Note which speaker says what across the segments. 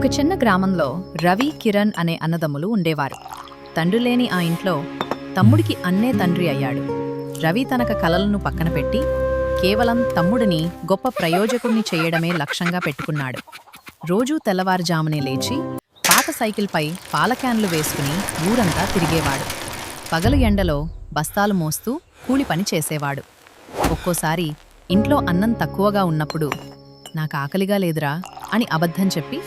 Speaker 1: ఒక చిన్న గ్రామంలో రవి కిరణ్ అనే అన్నదమ్ములు ఉండేవారు. తండ్రి లేని ఆ ఇంట్లో తమ్ముడికి అన్నే తండ్రి అయ్యాడు. రవి తనక కలలను పక్కన పెట్టి కేవలం తమ్ముడిని గొప్ప ప్రయోజకుణ్ణి చేయడమే లక్ష్యంగా పెట్టుకున్నాడు. రోజూ తెల్లవారుజామునే లేచి పాత సైకిల్పై పాల క్యాన్లు వేసుకుని ఊరంతా తిరిగేవాడు. పగలు ఎండలో బస్తాలు మోస్తూ కూలి పని చేసేవాడు. ఒక్కోసారి ఇంట్లో అన్నం తక్కువగా ఉన్నప్పుడు నాకు ఆకలిగా లేదురా అని అబద్ధం చెప్పి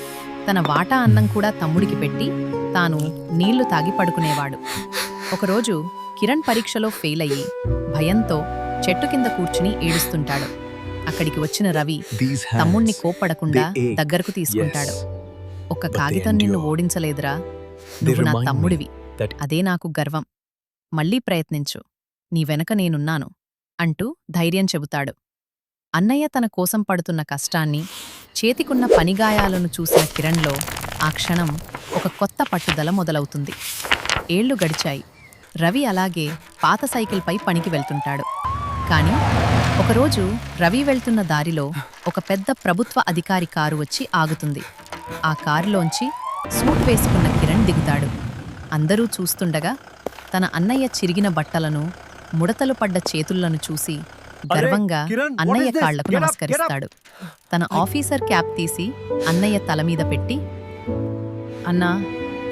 Speaker 1: తన వాటా అన్నం కూడా తమ్ముడికి పెట్టి తాను నీళ్ళు తాగి పడుకునేవాడు. ఒకరోజు కిరణ్ పరీక్షలో ఫెయిల్ అయ్యి భయంతో చెట్టు కింద కూర్చుని ఏడుస్తుంటాడు. అక్కడికి వచ్చిన రవి తమ్ముణ్ణి కోప్పడకుండా. దగ్గరకు తీసుకుంటాడు.
Speaker 2: They
Speaker 1: కాగితం నిన్ను. ఓడించలేదురా. నువ్వు నా తమ్ముడివి. అదే నాకు గర్వం. మళ్ళీ ప్రయత్నించు. నీ వెనక నేనున్నాను అంటూ ధైర్యం చెబుతాడు. అన్నయ్య తన కోసం పడుతున్న కష్టాన్ని చేతికున్న పనిగాయాలను చూసిన కిరణ్లో ఆ క్షణం ఒక కొత్త పట్టుదల మొదలవుతుంది. ఏళ్ళు గడిచాయి. రవి అలాగే పాత సైకిల్పై పనికి వెళ్తుంటాడు. కానీ ఒకరోజు రవి వెళ్తున్న దారిలో ఒక పెద్ద ప్రభుత్వ అధికారి కారు వచ్చి ఆగుతుంది. ఆ కారులోంచి సూట్ వేసుకున్న కిరణ్ దిగుతాడు. అందరూ చూస్తుండగా తన అన్నయ్య చిరిగిన బట్టలను ముడతలు పడ్డ చేతులను చూసి గర్వంగా అన్నయ్య?
Speaker 3: కాళ్ళకు.
Speaker 1: నమస్కరిస్తాడు. తన ఆఫీసర్ క్యాప్ తీసి అన్నయ్య తల మీద పెట్టి అన్నా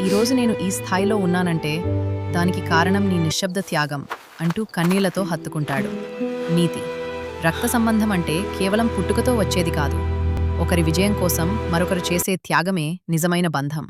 Speaker 1: ఈరోజు నేను ఈ స్థాయిలో ఉన్నానంటే దానికి కారణం నీ నిశ్శబ్ద త్యాగం అంటూ కన్నీళ్ళతో హత్తుకుంటాడు. నీతి. రక్త సంబంధం అంటే కేవలం పుట్టుకతో వచ్చేది కాదు. ఒకరి విజయం కోసం మరొకరు చేసే త్యాగమే నిజమైన బంధం.